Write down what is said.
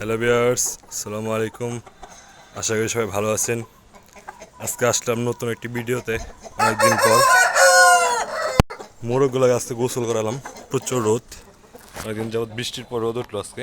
Hello বিয়ার্স আসসালামু আলাইকুম আশা করি সবাই ভালো আছেন। আজকে আসলাম নতুন একটি ভিডিওতে। অনেকদিন পর। মোরগগুলো আজকে গোসল করালাম। প্রচুর রোদ। অনেকদিন যাবৎ বৃষ্টির পর রোদ উঠল আজকে।